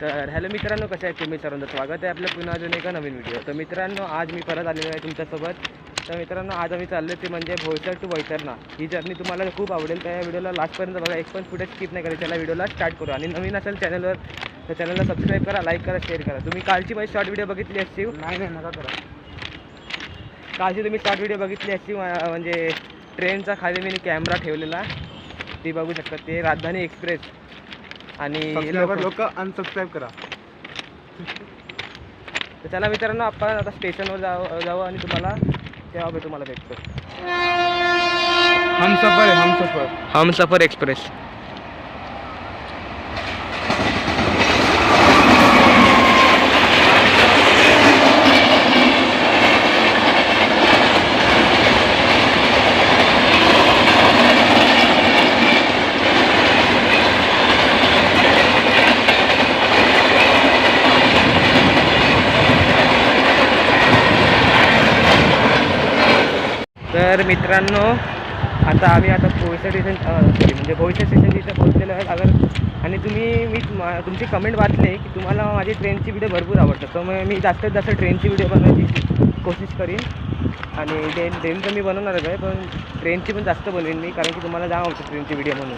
तर हॅलो मित्रांनो कसे आहेत तुम्ही? सर्वांचं स्वागत आहे आपल्या पुन्हा अजून एका नवीन व्हिडिओ तर मित्रांनो आज मी परत आलेलो आहे तुमच्यासोबत. तर मित्रांनो आज आम्ही चाललो ते म्हणजे भोईसर टू वैतरणा. ही जर्नी तुम्हाला खूप आवडेल. तर या व्हिडिओला लास्टपर्यंत बघा एक पण फुटेज स्किप नाही करायचं. त्याला व्हिडिओला स्टार्ट करू. आणि नवीन असेल चॅनलवर तर चॅनलला सबस्क्राईब करा लाईक करा शेअर करा. तुम्ही कालची माझी शॉर्ट व्हिडिओ बघितली असतील नाही नाही नका करा. कालची तुम्ही शॉर्ट व्हिडिओ बघितली असती म्हणजे ट्रेनचा खाली मी कॅमेरा ठेवलेला. ती बघू शकता ते राजधानी एक्सप्रेस आणि लोक. अनसबस्क्राईब करा. तर चला मित्रांनो आपण आता स्टेशनवर जाऊ जाऊ आणि तुम्हाला तेव्हा भेटू तुम्हाला भेटतो. हम सफर आहे हम सफर हम सफर एक्सप्रेस तर मित्रांनो आता आम्ही आता भोईसर स्टेशन सॉरी म्हणजे भोईसर स्टेशन तिथं पोहोचलेलो आहे. अगर आणि तुम्ही मी तुमची कमेंट वाचले की तुम्हाला माझी ट्रेनची व्हिडिओ भरपूर आवडतात. तर मग मी जास्तीत जास्त ट्रेनची व्हिडिओ बनवायची कोशिश करीन. आणि ट्रेन तर मी बनवणारच आहे पण ट्रेनची पण जास्त बनवेन मी कारण की तुम्हाला जाम आवडतं ट्रेनची व्हिडिओ म्हणून.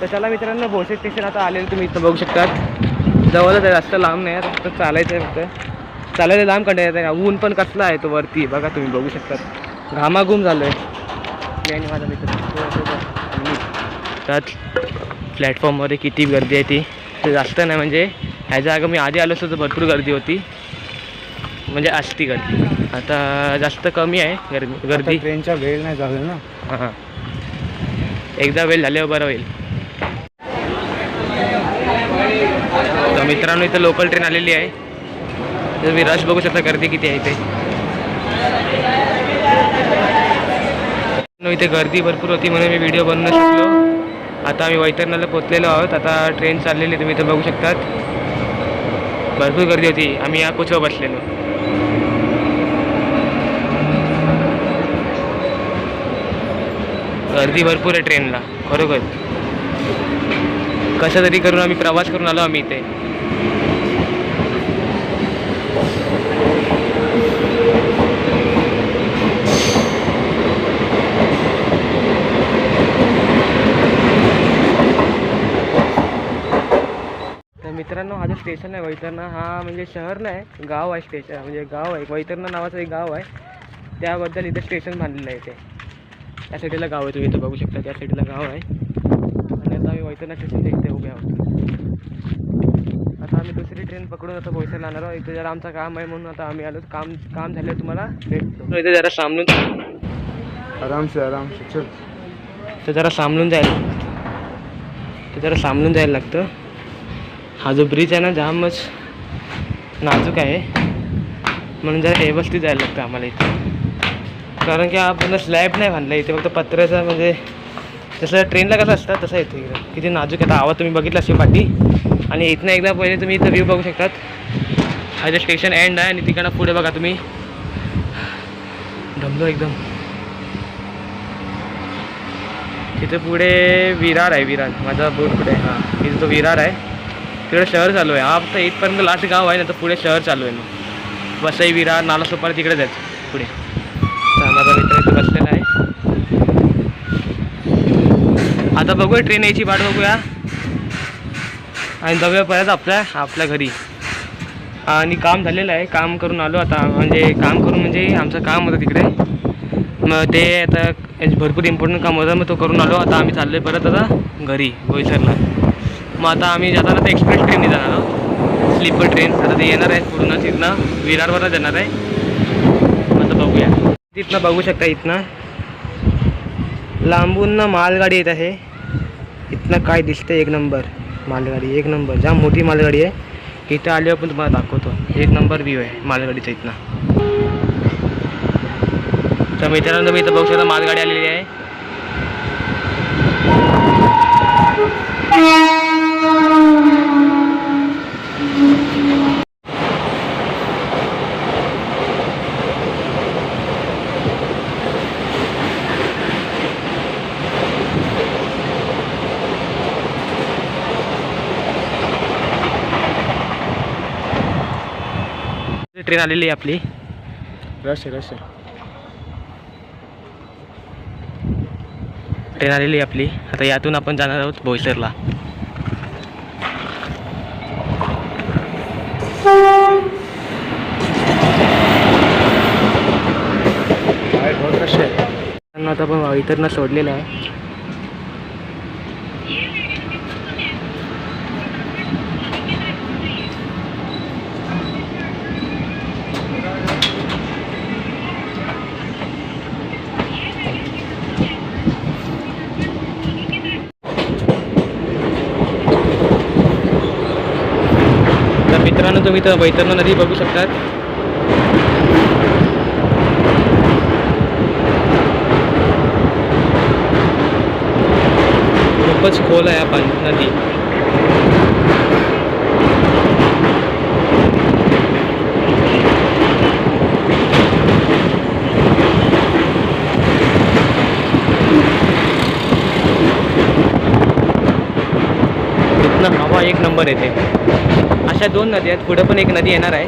तर चला मित्रांनो भोईसर स्टेशन आता आलेलं तुम्ही इथं बघू शकतात जवळच आहे जास्त लांब नाही आहे फक्त चालायचं आहे फक्त. चालायला लांब कंटाळा आहे ऊन पण कसला आहे तो वरती बघा तुम्ही बघू शकतात घामाघूम झालो आहे मी आणि माझा मित्र. मी. त्यात प्लॅटफॉर्ममध्ये किती गर्दी आहे ती. ते जास्त नाही म्हणजे ह्याच्या अगं मी आधी आलो असतो तर भरपूर गर्दी होती. म्हणजे असती गर्दी. आता जास्त कमी आहे गर्दी गर्दी. ट्रेनच्या वेळ नाही झालं ना. हां एकदा वेळ झाल्यावर बरं होईल. तर मित्रांनो इथं लोकल ट्रेन आलेली आहे. तर तुम्ही रश बघू शकता गर्दी किती आहे इथे. इथे गर्दी भरपूर होती म्हणून मी व्हिडिओ बनवू शकलो. आता आम्ही वैतरणाला पोचलेलो आहोत. आता ट्रेन चाललेली आहे, तुम्ही इथं बघू शकतात. भरपूर गर्दी होती. आम्ही या कोचवर बसलेलो. गर्दी भरपूर आहे ट्रेनला खरोखर. कसं तरी करून आम्ही प्रवास करून आलो आम्ही इथे. मित्रांनो हा जो स्टेशन आहे वैतरणा हा म्हणजे शहर नाही गाव आहे स्टेशन म्हणजे गाव आहे. वैतरणा नावाचं एक गाव आहे. त्याबद्दल इथे स्टेशन बांधलेलं आहे इथे. त्या साईडला गाव आहे तुम्ही इथं बघू शकता. त्या साईडला गाव आहे. आणि आता आम्ही वैतरणा स्टेशनच्या इथे उभे आहोत. आता आम्ही दुसरी ट्रेन पकडून आता भोईसर जाणार आहोत. इथे जरा आमचं काम आहे म्हणून आता आम्ही आलो. काम काम झालं तुम्हाला भेटतो. इथे जरा सामलून आराम से आराम से चल. तर जरा सामलून जायला तर जरा सामलून जायला लागतं. हा जो ब्रिज आहे ना जामच नाजूक आहे. म्हणून जरा व्यवस्थित जायला लागतं आम्हाला इथे. कारण की आपण स्लॅब नाही बांधला इथे फक्त पत्र्याचा म्हणजे जसं ट्रेनला कसं असतं तसं येतं इकडं किती नाजूक आहे. आता आवाज तुम्ही बघितला असेल पाठी आणि इथनं एकदा पहिले तुम्ही इथं व्ह्यू बघू शकतात. हा जे स्टेशन एंड आहे आणि तिकडं पुढे बघा तुम्ही. डमलो एकदम. तिथे पुढे विरार आहे विरार. माझा बोट पुढे आहे? हां तिथे तो विरार आहे. तिकडे शहर चालू आहे. हा फक्त इथपर्यंत लास्ट गाव आहे ना तर पुढे शहर चालू आहे. मग वसई विरार नाला सोपारा तिकडेच आहेत पुढे. तर माझा मित्र इथे बसलेला आहे. आता बघूया ट्रेन यायची वाट बघूया. आणि जाऊया परत आपल्या आपल्या घरी. आणि काम झालेलं आहे काम करून आलो आता. म्हणजे काम करून म्हणजे आमचं काम होतं तिकडे. मग ते आता भरपूर इम्पॉर्टंट काम होतं मग तो करून आलो. आता आम्ही चाललो आहे परत आता घरी बोईसरला मग आता आम्ही जाताना तर एक्सप्रेस ट्रेनने जाणार आहोत. Sleeper train. आता ते येणार आहे पूर्ण तिथनं. विरारवरच येणार आहे. मग आता बघूया. तिथनं बघू शकता इथनं. लांबून मालगाडी येत आहे. इथनं काय दिसतं एक नंबर. मालगाडी. एक नंबर. जाम मोठी मालगाडी आहे. इथं आल्यावर पण तुम्हाला दाखवतो. एक नंबर व्ह्यू आहे मालगाडीचा इथनं. तर मित्रांनो मी इथं बघू शकता मालगाडी आलेली आहे. ट्रेन आलेली आहे आपली. रश आहे रश आहे. ट्रेन आलेली आहे आपली. आता यातून आपण जाणार आहोत बोईसरला. आता आपण इतरनं सोडलेलं आहे तर मित्रांनो तुम्ही तर वैतरणा नदी बघू शकतात. खूपच खोल आहे आपण नदी. हवा एक नंबर येते. अशा दोन नद्या आहेत. पुढं पण एक नदी येणार आहे.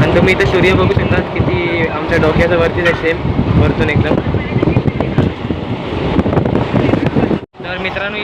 आणि तुम्ही इथं सूर्य बघू शकता किती आमच्या डोक्याच्या वरतीच आहे सेम वरतून एकदम. तर मित्रांनो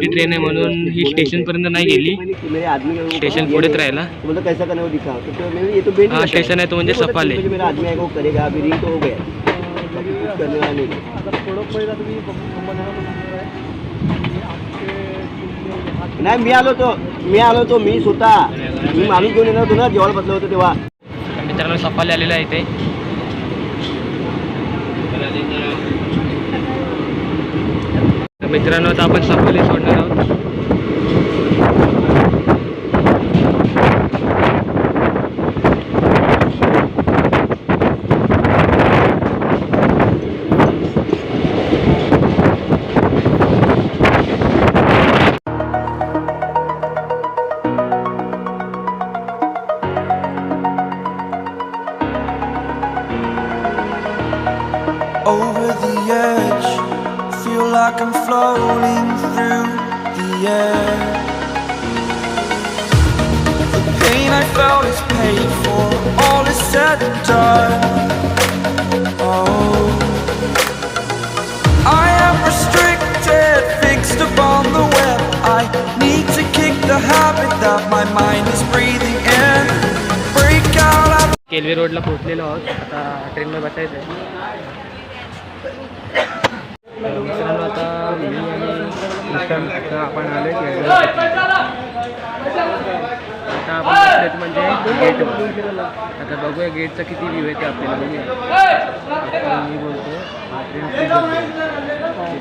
मोठी ट्रेन आहे म्हणून ही स्टेशन पर्यंत नाही गेली. स्टेशन ये पुढेच राहिला. तो मतलब कैसा करना है वो दिखा. तो, तो मैं ये तो बेच हाँ, स्टेशन है तो मुझे सफाले। मेरा आदमी आएगा वो करेगा अभी रिंग तो हो गया. बाकी कुछ करने वाला नहीं. नाही मी आलो तो मी आलो तो मी स्वतः. मी माणूस घेऊन येणार होतो ना जेवायला बसलो होतो तेव्हा. तर मित्रांनो सफाले आलेला आहे इथे तर मित्रांनो आता आपण सफाले सोडणार आहोत. I felt is paid for, all is said and done. Oh, I am restricted, fixed upon the web. I need to kick the habit that my mind is breathing in. Break out of Kelwe रोडला पोहोचलेलो आहोत आता ट्रेनमध्ये बसायचं आहे तर मित्रांनो आता मी आणि इथं आता आपण आले की आता आपण बसलेत म्हणजे गेटवर आता बघूया गेटचा किती व्ह्यू आहे ते आपल्याला बघूया. मी बोलतो गर्दी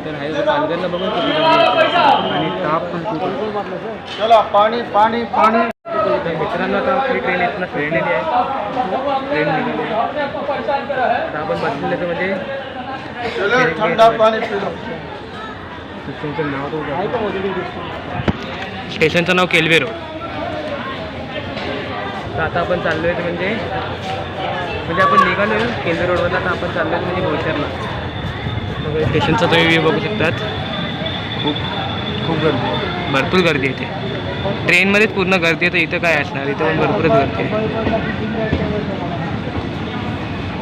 आहे. पालघरला बघून किती. आणि ताप पण खूप चला पाणी पाणी पाणी. तर मित्रांनो आता आपली ट्रेन इथनं फिरलेली आहे. ट्रेन निघाली आहे. आता आपण बसलेले तर म्हणजे थंडा पाणी पिलो. स्टेशनचं नाव स्टेशनचं नाव केलवे रोड तर आता आपण चाललो आहे म्हणजे म्हणजे आपण निघालो आहे केलवे रोडवरनं आता आपण चाललो आहे म्हणजे मग स्टेशनचा तुम्ही व्ह्यू बघू शकतात. खूप खूप गर्दी आहे. भरपूर गर्दी येते ट्रेनमध्येच पूर्ण गर्दी आहे तर इथं काय असणार? इथं पण भरपूरच गर्दी आहे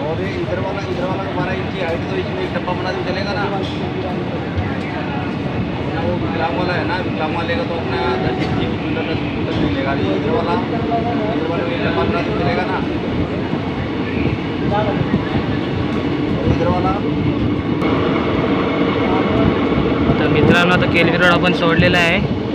और ये इधर वाला इधर वाला का बारह इंच हाइट तो इसमें एक डब्बा बना के चलेगा ना ना वो विकलांग वाला है ना विकलांग वाले का तो अपना दस इंच की कूलर दस कूलर नहीं लेगा ये इधर वाला चलेगा ना? इधर वाला तर मित्रांनो आता केलवी रोड आपण सोडलेला आहे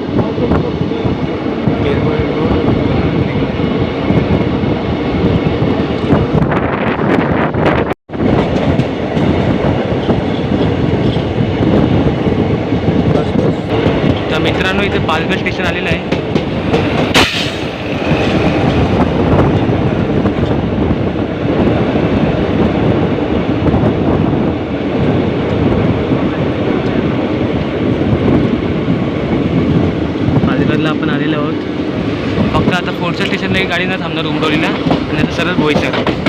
तर मित्रांनो इथे पालघर स्टेशन आलेलं आहे. पालघरला आपण आलेलो आहोत. फक्त आता पुढच्या स्टेशनला एक गाडी न थांबणार उमरवलीला आणि आता सरळ बोईसर.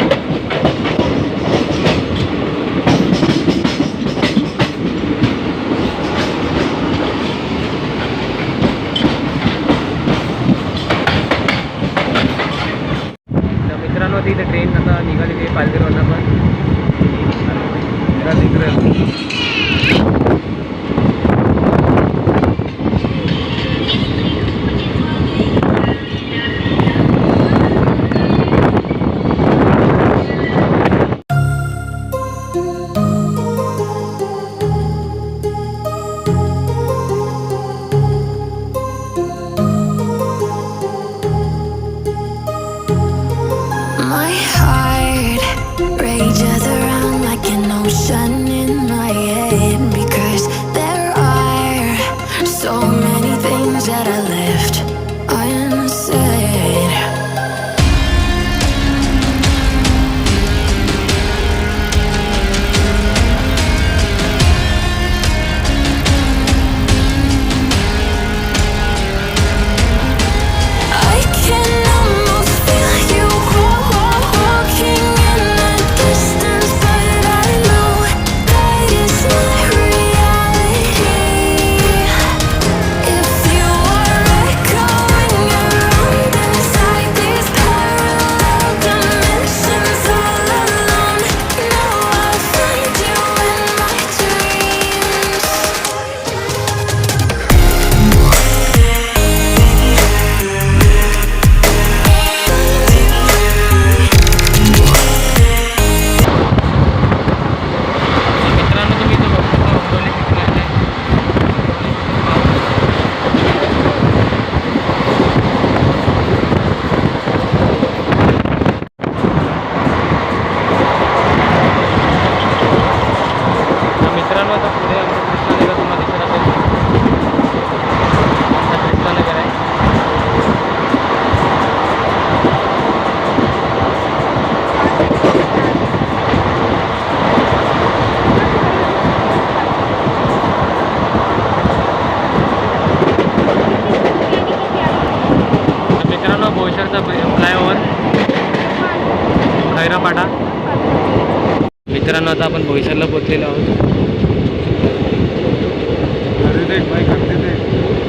आता आपण बोईसरला पोचलेलो आहोत.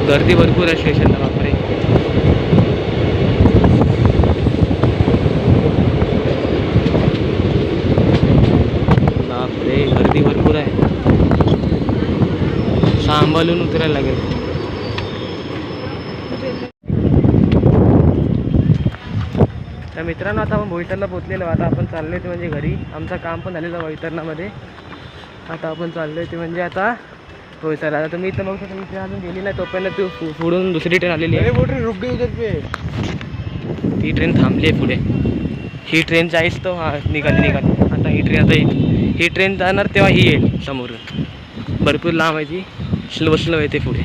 गर्दी भरपूर आहे स्टेशनला बापरे. बापरे गर्दी भरपूर आहे. सांभाळून उतरायला लागेल. मित्रांनो आता आपण बोईसरला पोचलेलो आता आपण चाललो ते म्हणजे घरी. आमचं काम पण झालेलं वैतरणामध्ये आता आपण चाललो ते म्हणजे आता बोईसरला आता तुम्ही इथं बघू शकता मी अजून गेली नाही. तोपर्यंत तू पुढून दुसरी ट्रेन आलेली आहे. ही ट्रेन थांबली आहे पुढे. ही ट्रेन जाईस तो हा निघाली निघाली. आता ही ट्रेन आता येईल ही ट्रेन जाणार तेव्हा ही येईल समोरून. भरपूर लांब आहे ती. स्लो स्लो येते पुढे.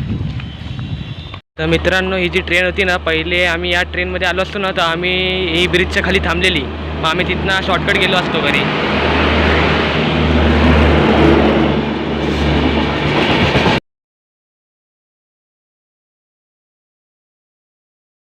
तर मित्रांनो ही जी ट्रेन होती ना पहिले आम्ही या ट्रेनमध्ये आलो असतो ना तर आम्ही ही ब्रिजच्या खाली थांबलेली. मग आम्ही तिथनं शॉर्टकट गेलो असतो घरी.